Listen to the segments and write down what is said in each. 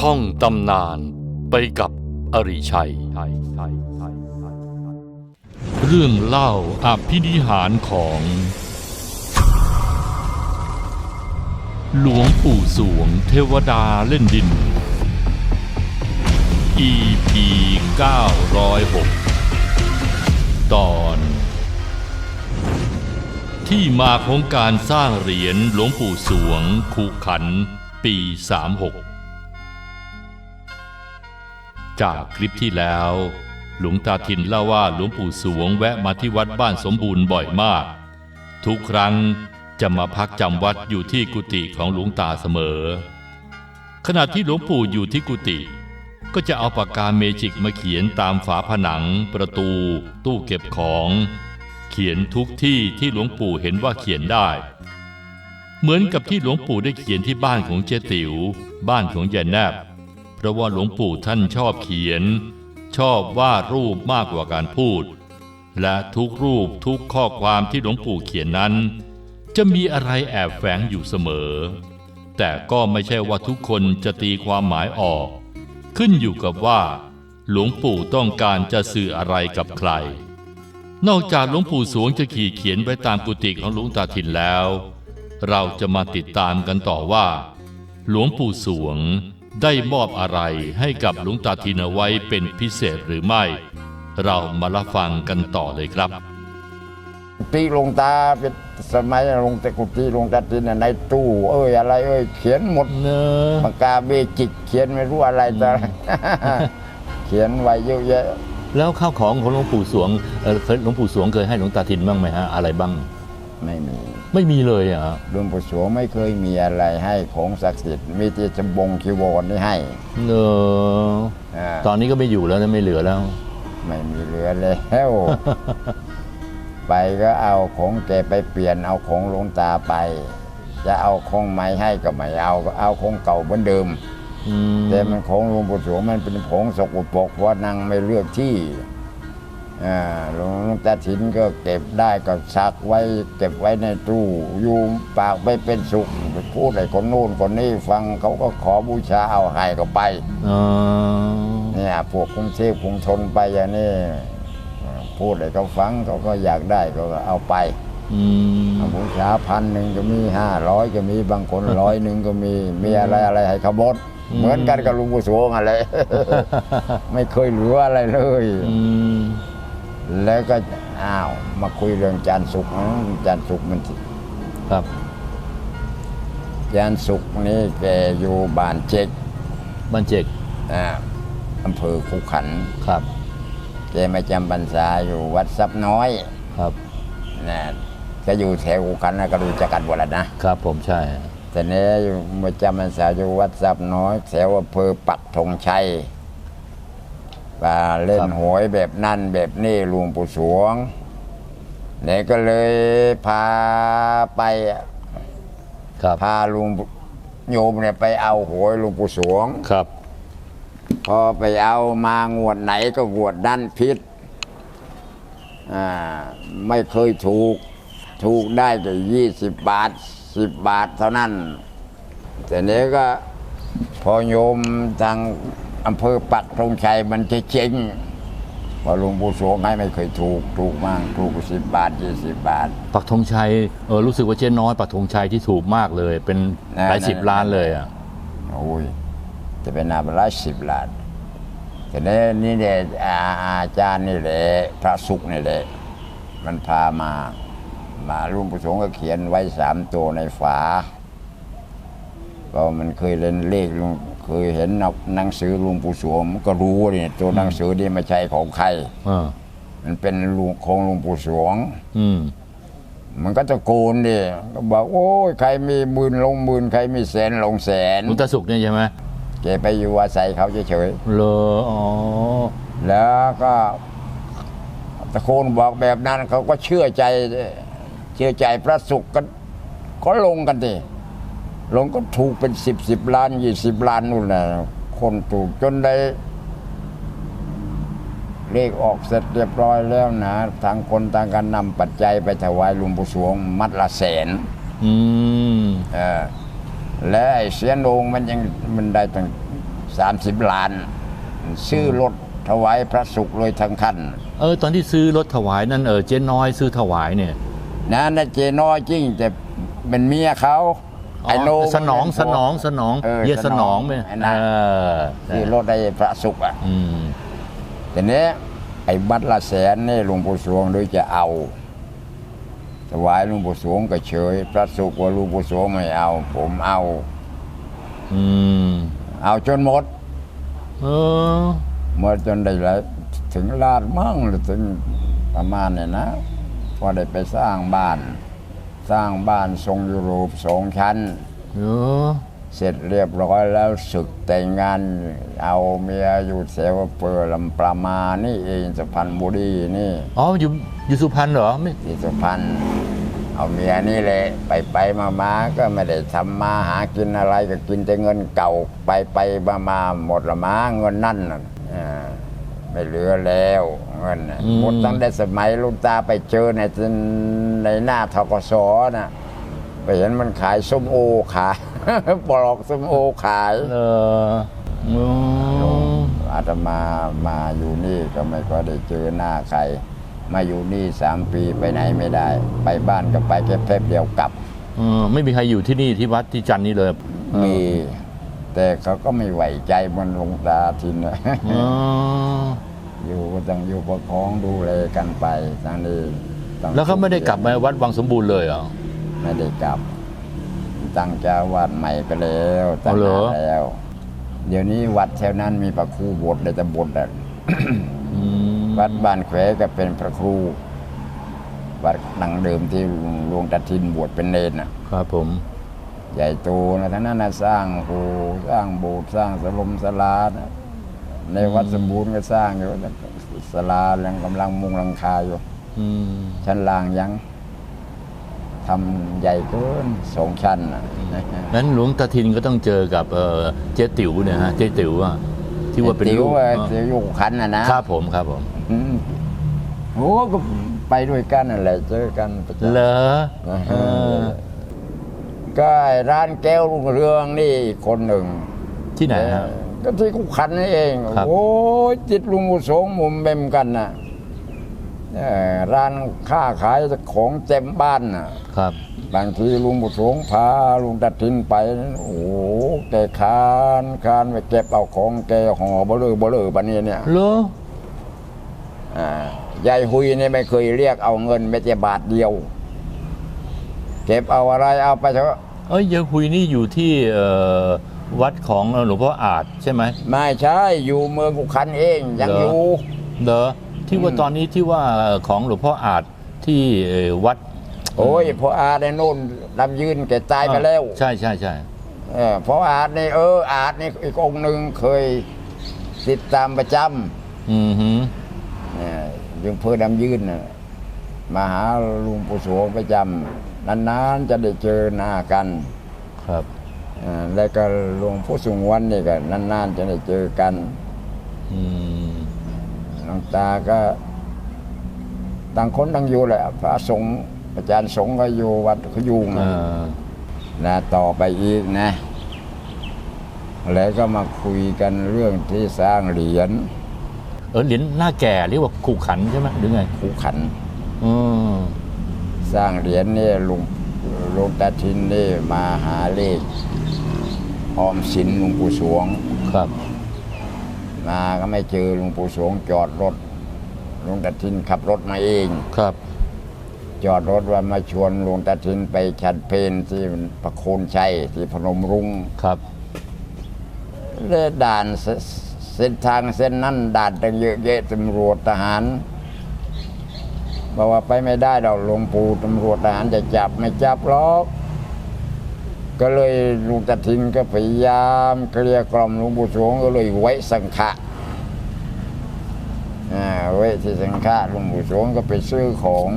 ท่องตำนานไปกับอริชัย เรื่องเล่าอภินิหารของ หลวงปู่สวงเทวดาเล่นดิน EP 906 ตอน ที่มาของการสร้างเหรียญหลวงปู่สวง ขุขัน ปี 36 จากคลิปที่แล้ว หลวงตาทินเล่าว่าหลวงปู่สวงแวะมาที่วัดบ้านสมบูรณ์บ่อยมาก ทุกครั้งจะมาพักจำวัดอยู่ที่กุฏิของหลวงตาเสมอ ขณะที่หลวงปู่อยู่ที่กุฏิก็จะเอาปากกาเมจิกมาเขียนตามฝาผนัง ประตู ตู้เก็บของ เขียนทุกที่ที่หลวงปู่เห็นว่าเขียนได้ เหมือนกับที่หลวงปู่ได้เขียนที่บ้านของเจติ๋วบ้านของยายแนบ เพราะว่าหลวงปู่ท่านชอบเขียน ชอบวาดรูปมากกว่าการพูด และทุกรูปทุกข้อความที่หลวงปู่เขียนนั้น จะมีอะไรแอบแฝงอยู่เสมอ แต่ก็ไม่ใช่ว่าทุกคนจะตีความหมายออก ขึ้นอยู่กับว่า หลวงปู่ต้องการจะสื่ออะไรกับใคร นอกจากหลวงปู่สวงจะขีดเขียนไว้ตามกุฏิของหลวงตาถิ่นแล้ว เราจะมาติดตามกันต่อว่า หลวงปู่สวง ได้มอบอะไรให้กับหลวงตาทินเอาไว้เป็นพิเศษหรือไม่ เรามารับฟังกันต่อเลยครับตีหลวงตาเป็นสมัยหลวงตากุฏิหลวงตาตินน่ะในตู้ เอ้ยอะไร เอ้ยเขียนหมดเนอะปากกาเบจิกเขียนไม่รู้อะไรแต่เขียนไว้เยอะแยะแล้วข้าวของของหลวงปู่สวงเอ่อเคยหลวงปู่สวงเคยให้หลวงตาทินบ้างไหมฮะอะไรบ้าง ไม่มี ไม่มีเลยอะหลวงปู่สวงไม่เคยมีอะไรให้ของศักดิ์สิทธิ์มีแต่จำบงคีวรนี่ให้เนอะอ่าตอนนี้ก็ไม่อยู่แล้วนะไม่เหลือแล้ว ไม่มีเหลือแล้ว ไปก็เอาของแกไปเปลี่ยนเอาของหลวงตาไป จะเอาของใหม่ให้ก็ไม่เอาก็เอาของเก่าเหมือนเดิม อืมแต่มันของหลวงปู่สวงมันเป็นของสกปรกเพราะนางไม่เลือกที่อ่า หลวงตาถินก็เก็บได้ก็ซักไว้เก็บไว้ในตู้อยู่ปากไม่เป็นสุขไปพูดไอ้คนโน้นคนนี้ฟังเขาก็ขอบูชาเอาให้ก็ไปเออเนี่ยพวกกรุงเทพกรุงทนไปอย่างนี้อ่าพูดให้เขาฟังเขาก็อยากได้ก็เอาไปอืมเอาบูชาพันหนึ่งก็มีห้าร้อยก็มีบางคนร้อยหนึ่งก็มีมีอะไรอะไรให้เขาหมดเหมือนกันกับหลุงปู่สวงอะไรไม่เคยเหลืออะไรเลยอืม แล้วก็อ้าวมาคุยเรื่องจานสุกนะจานสุกมันสิครับ จานสุกนี่แกอยู่บ้านเจ๊กบ้านเจกอ่าอำเภอขุขันธ์ครับแกมาจำพรรษาอยู่วัดซับน้อยครับนะก็อยู่แถวขุขันธ์นะก็รู้จักกันหมดแล้วนะครับผมใช่แต่เนี้ยอยู่มาจำพรรษาอยู่วัดซับน้อย แถวอำเภอปักธงชัย ว่าเล่นหวยแบบนั่นแบบนี้หลวงปู่สวงเนี่ยก็เลยพาไปครับพาลุงโยมเนี่ยไปเอาหวยหลุงปู่สวงครับ พอไปเอามางวดไหนก็งวดนั่นพิษอ่าไม่เคยถูก ถูกได้แต่ยี่สิบบาทสิบบาทเท่านั้น แต่เนี้ยก็พอโยมทาง อำเภอปักธงชัยมันจะเจ๊งพอหลวงปู่สวงให้ไม่เคยถูก ถูกมากถูกสิบบาทยี่สิบบาท ปักธงชัยเออรู้สึกว่าเจ๊น้อยปักธงชัยที่ถูกมากเลย เป็นนั่นหลายสิบนั่นล้านเลยอะโอ้ยจะเป็นนาบร้อยสิบล้านแต่นี้นี่แหละอาอาจารย์นี่แหละพระสุขนี่แหละมันพามา มารุ่งประสงค์ก็เขียนไว้สามตัวในฝา ก็มันเคยเล่นเลขลุง เคยเห็นหนังสือลุงปู่สวงมันก็รู้ว่าเนี่ยตัวหนังสือนี่ไม่ใช่ของใครเออมันเป็นลุงของลุงปู่สวงอืมมันก็ตะโกนดิก็บอกโอ้ยใครมีหมื่นลงหมื่นใครมีแสนลงแสนหลวงตาสุกเนี่ยใช่ไหมแกไปอยู่อาศัยเขาเฉยเลออ๋อๆแล้วก็ตะโกนบอกแบบนั้นเขาก็เชื่อใจ เชื่อใจพระสุขก็ก็ลงกันดิ ลงก็ถูกเป็นสิบสิบล้านยี่สิบล้านนู่นแหละคนถูกจนได้ เลขออกเสร็จเรียบร้อยแล้วนะทางคนต่างกันนำปัจจัยไปถวายหลุงปู่สวง มัดละแสน อืมเออและไอ้เสียนโองมันยังมันได้ตั้งสามสิบล้าน ซื้อรถถวายพระสุขเลยทั้งคันเออ ตอนที่ซื้อรถถวายนั่นเออเจ๊น้อยซื้อถวายเนี่ยนะนั่นเจน้อยจริงแต่เป็นเมียเขา ไอ้โนสนอง สนอง สนอง เออเยสนองไหมไอ้เอนั่นอซื้อรถได้พระสุขอะอืมแต่เนี้ยไอ้บัตรละแสนนี่หลวงปู่สวงโดยจะเอาถวายหลวงปู่สวงก็เฉย พระสุขว่าหลวงปู่สวงไม่เอา ผมเอา อืมเอาจนหมดเออหมดจนได้แล้วถึงลาดมั่งหรือถึงประมาณเนี่ยนะ พอได้ไปสร้างบ้าน สร้างบ้านทรงยุโรปสองชั้น เออเสร็จเรียบร้อยแล้วศึกแต่งงาน เอาเมียอยู่เสวเปอร์ลำปรามานี่เองสุพรรณบุรีนี่อ๋ออยู่อยู่สุพรรณเหรอไม่ที่สุพรรณเอาเมียนี่แหละไปไปมามาก็ไม่ได้ทำมาหากินอะไรก็กินแต่เงินเก่าไปไปมามาหมดละมาเงินนั่นน่ะอ่า ไม่เหลือแล้วเงินน่ะหมดตั้งแต่สมัยลุงตาไปเจอในในหน้าทกศน่ะไปเห็นมันขายส้มโอขาย ปลอกส้มโอขายเอออ๋ออาตมามาอยู่นี่ก็ไม่ก็ได้เจอหน้าใคร มาอยู่นี่สามปีไปไหนไม่ได้ ไปบ้านก็ไปแค่แป๊บเดียวกลับ เออไม่มีใครอยู่ที่นี่ที่วัดที่จันทร์นี่เลย มี แต่เขาก็ไม่ไหวใจมันหลวงตาทินน่ะอ๋ออยู่ก็ต้องอยู่ประคองดูแลกันไปทั้งนี้ต้องแล้วเขาไม่ได้กลับมาวัดวังสมบูรณ์เลยเหรอไม่ได้กลับ ตั้งเจ้าวาดใหม่ไปแล้วตั้งอ๋อเหรอนานแล้ว เดี๋ยวนี้วัดแถวนั้นมีพระครูบทเลยแต่บทอะอืมวัดบ้านแขวก็เป็นพระครูวัดหนังเดิมที่หลวงตาทินบวชเป็นเนรน่ะครับผม ใหญ่โตนะท่านนั้นนะสร้างโหสร้างโบสถ์สร้างสลมสลานะในวัดสมบูรณ์ก็สร้างอยู่สลายังกำลังมุงหลังคาอยู่อืมชั้นล่างยังทำใหญ่เกินสองชั้นน่ะนั้นหลวงตาทินก็ต้องเจอกับเอ่อเจ๊ติ๋วเนี่ยฮะเจ๊ติ๋วอะที่ว่าเป็นติ๋วลูกเอ่อติ๋วอยู่ขันนะนะครับผมครับผมอืมโอ้ก็ไปด้วยกันนั่นแหละเจอกันประจำเหรอเออเออ ก็ไอ้ร้านแก้วรุ่งเรืองนี่อีกคนหนึ่งที่ไหนฮะ ก็ที่กุขันนี่เอง ครับ โอ้ยจิตลุงอุโสงมุมเบมกันนะเอ่อร้านค้าขายของเต็มบ้านน่ะ ครับ บางทีลุงบุโสงพาลุงตัดทินไป โอ้โหแกคานคานไปเก็บเอาของแกห่อเบลอเบลอปะเนี่ยเนี่ยเหรอ อ่ายายหุยเนี่ยไม่เคยเรียกเอาเงินแม้แต่บาทเดียว เก็บเอาอะไรเอาไปเถอะ เอ้ยยังคุยนี่อยู่ที่เอ่อวัดของหลวงพ่ออาจใช่ไหมไม่ใช่อยู่เมืองกุขันเองยังเหรอออยู่เหรอที่ว่าตอนนี้ที่ว่าของหลวงพ่ออาจที่เอ่อวัด โอ้ยพออาในโน่นลำยืนแกตายไปแล้ว ใช่ใช่ใช่เออพออาในเอออาจนี่อีกองค์หนึ่งเคยติดตามประจอืมหืมำเนี่ยยังเพื่อดำยืนน่ะมาหาลุงปู่โสวงประจำ นานๆจะได้เจอหน้ากันครับเออแล้วก็หลวงพ่อสุงวันนี่ก็นานๆจะได้เจอกันอืมหลวงตาก็ต่างคนต่างอยู่แหละพระสงฆ์อาจารย์สงฆ์ก็อยู่วัดเขายุงเอนะอนะต่อไปอีกนะ แล้วก็มาคุยกันเรื่องที่สร้างเหรียญเออเหรียญหน้าแก่เรียกว่าขู่ขันใช่ไหมหรือไงคูขัน อืม สร้างเหรียญนี่ลุงลุงตาทินนี่มาหาเลขออมสินหลุงปู่สวง ครับ มาก็ไม่เจอหลุงปู่สวงจอดรถลุงตาทินขับรถมาเอง ครับ จอดรถว่ามาชวนหลวงตาทินไปฉันเพลที่ประโคนชัยที่พนมรุง้งครับเลยด่านเสเส้นทางเส้นนั้นด่านตั้งเยอะแยะตำรวจทหาร บอกว่าไปไม่ได้เราหลวงปู่ตำรวจทหารจะจับไม่จับหรอกก็เลยลุงตาทินก็พยายามเกลี้ยกล่อมหลวงปู่สวงก็เลยไว้สังฆะอ่าไว้ที่สังฆะหลวงปู่สวงก็ไปซื้อของ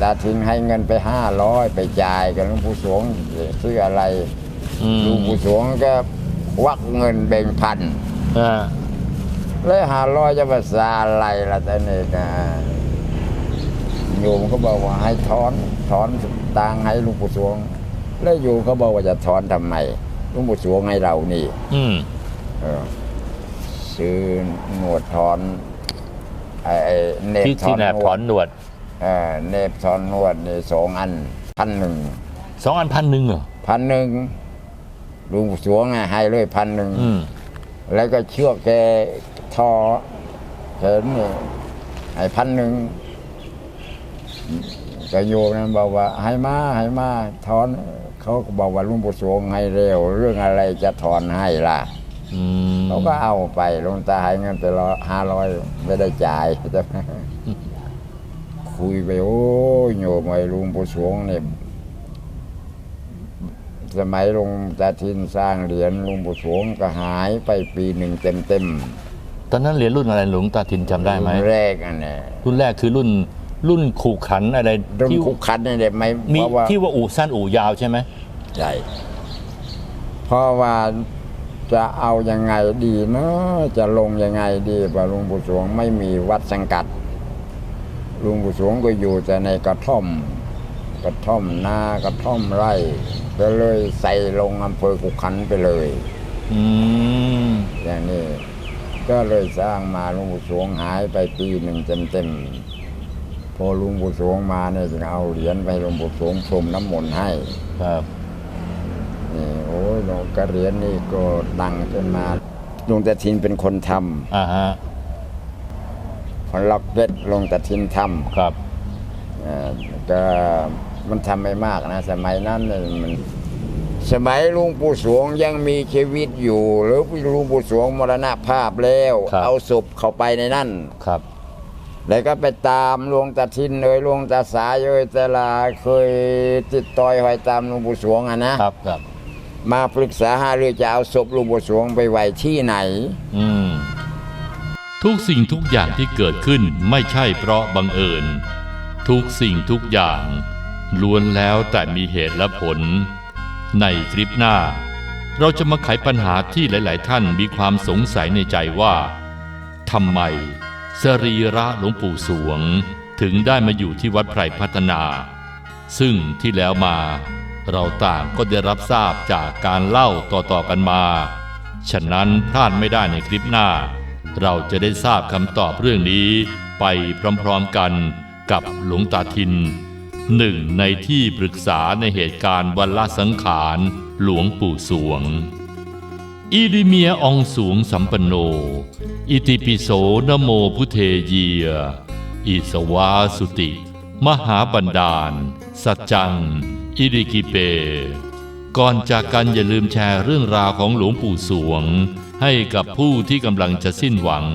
ตาทิ้งให้เงินไปห้าร้อยไปจ่ายกับหลวงปู่สวงซื้ออะไรอืมหลวงปู่สวงก็ควักเงินแบ่งพันอ่าแล้วห้าร้อยจะภาษาอะไรล่ะแต่นี่นะ โยมก็บอกว่าให้ถอนถอนตังค์ให้หลวงปู่สวง แล้วโยมก็บอกว่าจะถอนทำไมหลวงปู่สวงให้เรานี่ อืมเออซื้อหนวดถอนไอ้ไอ้เนบที่ถที่อนแนบหนถวอดนหนวดเออเนบถอนหนวดนี่สองอันพันหนึ่งสองอันพันหนึ่งเหรอพันหนึ่งลุงสวงอะให้เลยพันหนึ่ง อืม แล้วก็เชือกแกทอเห็นนี่ให้พันหนึ่ง ก็โยมนั้นบอกว่าให้มาให้มาถอนเขาก็บอกว่าลุงปู่สวงให้เร็ว เรื่องอะไรจะถอนให้ล่ะอืมเขาก็เอาไปหลวงตาให้เงินไปร้อยห้าร้อยไม่ได้จ่ายแต่คุยไปโอ้ยโยมไอ้ลุงปู่สวงเนี่ยสมัยลุงตาทินสร้างเหรียญลุงปู่สวงก็หายไปปีหนึ่งเต็มเต็มตอนนั้นเหรียญรุ่นอะไรหลวงตาทินจำๆได้ไหมรุ่นแรกอันเนี้ยรุ่นแรกคือรุ่น รุ่นขู่ขันอะไรรุ่นที่คุกคันนี่เด็ไม่มีเพราะว่าที่ว่าอู่สั้นอู่ยาวใช่ไหมใช่เพราะว่าจะเอายังไงดีเนาะจะลงยังไงดีเพราะลุงปู่สวงไม่มีวัดสังกัด ลุงปู่สวงก็อยู่แต่ในกระท่อม กระท่อมนากระท่อมไร่ก็เลยใส่ลงอำเภอกุขันไปเลย อืมอย่างนี้ ก็เลยสร้างมาลุงปู่สวงหายไปปีหนึ่งเต็มๆ พอลุงปู่สวงมาเนี่ยจึงเอาเหรียญไปให้ลุงปู่สวงพรมน้ำมนต์ให้ครับนี่โอ้ยหลวงกระเหรียญนี่ก็ดังขึ้นมาลุงตะทินเป็นคนทอ่าฮะำคนล็อกเพชรลุงตะทินทำ ครับ เอ่อก็มันทำไม่มากนะ สมัยนั้นเนี่ยมันสมัยลุงปู่สวงยังมีชีวิตอยู่ หรือลุงปู่สวงมรณภาพแล้ว ครับ เอาศพเข้าไปในนั่น ครับ แล้วก็ไปตามหลวงตาทินเอ่ยหลวงตาสายเอ่ยแต่ละเคยติดต่อยหอยตามหลวงปู่สวงอะนะครับครับมาปรึกษาหารือจะเอาศพหลวงปู่สวงไปไว้ที่ไหน อืมทุกสิ่งทุกอย่างที่เกิดขึ้นไม่ใช่เพราะบังเอิญ ทุกสิ่งทุกอย่างล้วนแล้วแต่มีเหตุและผล ในคลิปหน้า เราจะมาไขปัญหาที่หลาย ๆ ท่านมีความสงสัยในใจว่าทำไม สรีระหลวงปู่สวงถึงได้มาอยู่ที่วัดไพรพัฒนา ซึ่งที่แล้วมา เราต่างก็ได้รับทราบจากการเล่าต่อๆกันมา ฉะนั้นพลาดไม่ได้ในคลิปหน้า เราจะได้ทราบคำตอบเรื่องนี้ไปพร้อมๆกันกับหลวงตาทินหนึ่งในที่ปรึกษาในเหตุการณ์วันละสังขารหลวงปู่สวง อีดิเมียอองสวงสัมปโน อิติปิโสนโมพุเทเยีย อิสวาสุติ มหาบันดาล สัจจัง อิริกิเป ก่อนจากกันอย่าลืมแชร์เรื่องราวของหลวงปู่สวง ให้กับผู้ที่กำลังจะสิ้นหวัง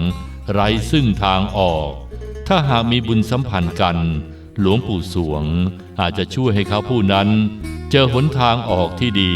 ไร้ซึ่งทางออก ถ้าหากมีบุญสัมพันธ์กัน หลวงปู่สวงอาจจะช่วยให้เขาผู้นั้น เจอหนทางออกที่ดี